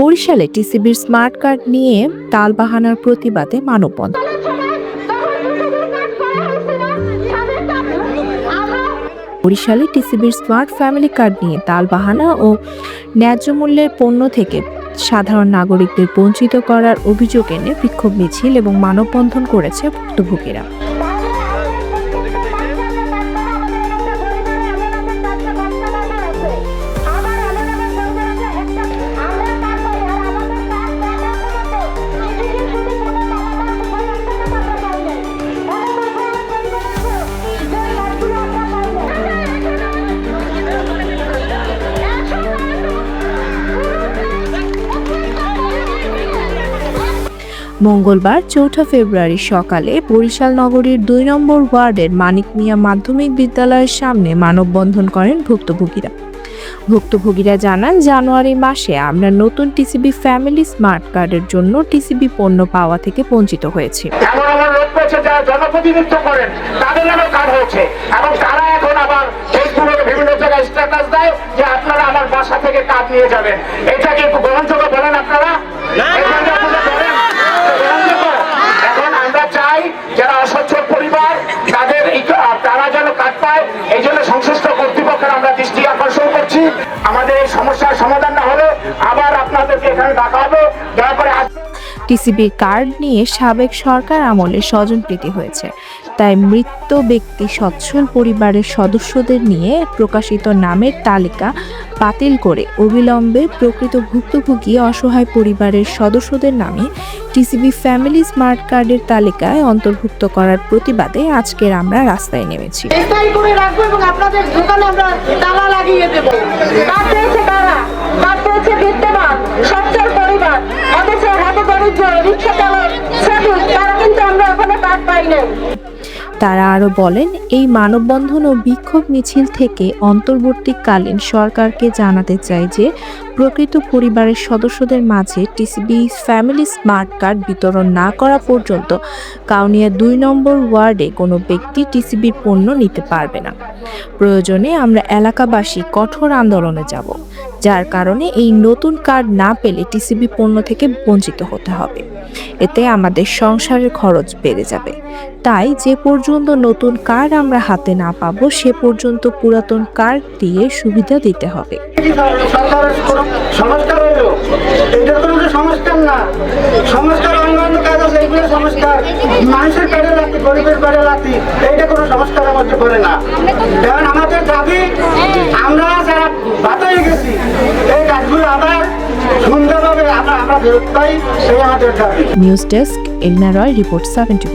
বরিশালে টিসিবির smart card নিয়ে তালবাহানার প্রতিবাদে মানববন্ধন। বরিশালে টিসিবির স্মার্ট ফ্যামিলি কার্ড নিয়ে তালবাহানা ও ন্যায্য মূল্যের পণ্য থেকে সাধারণ নাগরিকদের বঞ্চিত করার অভিযোগ এনে বিক্ষোভ মিছিল এবং মানববন্ধন করেছে ভুক্তভোগীরা। মঙ্গলবার চৌঠা ফেব্রুয়ারি সকালে বরিশাল নগরীর দুই নম্বর ওয়ার্ডের মানিক মিয়া মাধ্যমিক বিদ্যালয়ের সামনে মানববন্ধন করেন ভুক্তভোগীরা। ভুক্তভোগীরা জানান জানুয়ারি মাসে আমরা নতুন টিসিবি ফ্যামিলি স্মার্ট কার্ডের জন্য টিসিবি পণ্য পাওয়া থেকে বঞ্চিত হয়েছি। এমন এমন লোক রয়েছে যারা জনপ্রতিনিধিত্ব করেন। তাদের নামে কার্ড হয়েছে এবং তারা এখন আবার ফেসবুকে বিভিন্ন জায়গায় স্ট্যাটাস দেয় যে আপনারা আমার বাসা থেকে কার্ড নিয়ে যাবেন। এটা কি গ্রহণযোগ্য বলেন আপনারা এটা কি আপনারা বলেন? গ্রহণযোগ্য? এখন আমরা চাই যারা অসচ্ছল পরিবার তাদের এই কা- তারা যেন কার্ড পায় এই জন্য সংশ্লিষ্ট কর্তৃপক্ষের আমরা দৃষ্টি আকর্ষণ করছি আমাদের এই সমস্যার সমাধান না হলে আবার টিসিবির কার্ড নিয়ে সাবেক সরকার আমলে স্বজনপ্রীতি হয়েছে। তাই মৃত ব্যক্তি সচ্ছল পরিবারের সদস্যদের নিয়ে প্রকাশিত নামের তালিকা বাতিল করে অবিলম্বে প্রকৃত ভুক্তভোগী অসহায় পরিবারের সদস্যদের নামে টিসিবি ফ্যামিলি স্মার্ট কার্ডের তালিকায় অন্তর্ভুক্ত করার প্রতিবাদে আজকের আমরা রাস্তায় নেমেছি। করে রাখব এবং আপনাদের দোকানে আমরা তালা লাগিয়ে দেবো। দরিদ্র রিক্সা চালক শ্রমিক তারা কিন্তু আমরা ওখানে কাজ পাই নাই। তারা আরও বলেন, এই মানববন্ধন ও বিক্ষোভ মিছিল থেকে অন্তর্বর্তীকালীন সরকারকে জানাতে চাই যে, প্রকৃত পরিবারের সদস্যদের মাঝে টিসিবি ফ্যামিলি স্মার্ট কার্ড বিতরণ না করা পর্যন্ত কাউনিয়া দুই নম্বর ওয়ার্ডে কোনো ব্যক্তি টিসিবির পণ্য নিতে পারবে না। প্রয়োজনে আমরা এলাকাবাসী কঠোর আন্দোলনে যাব, যার কারণে এই নতুন কার্ড না পেলে টিসিবি পণ্য থেকে বঞ্চিত হতে হবে। এতে আমাদের সংসারের খরচ বেড়ে যাবে। তাই যে পর্যন্ত নতুন কার্ড আমরা হাতে না পাবো, সে পর্যন্ত পুরাতন কার্ড দিয়ে সুবিধা দিতে হবে। আমরা যারা গেছি, এই কাজগুলো আবার সুন্দরভাবে news desk Elna Roy report seventy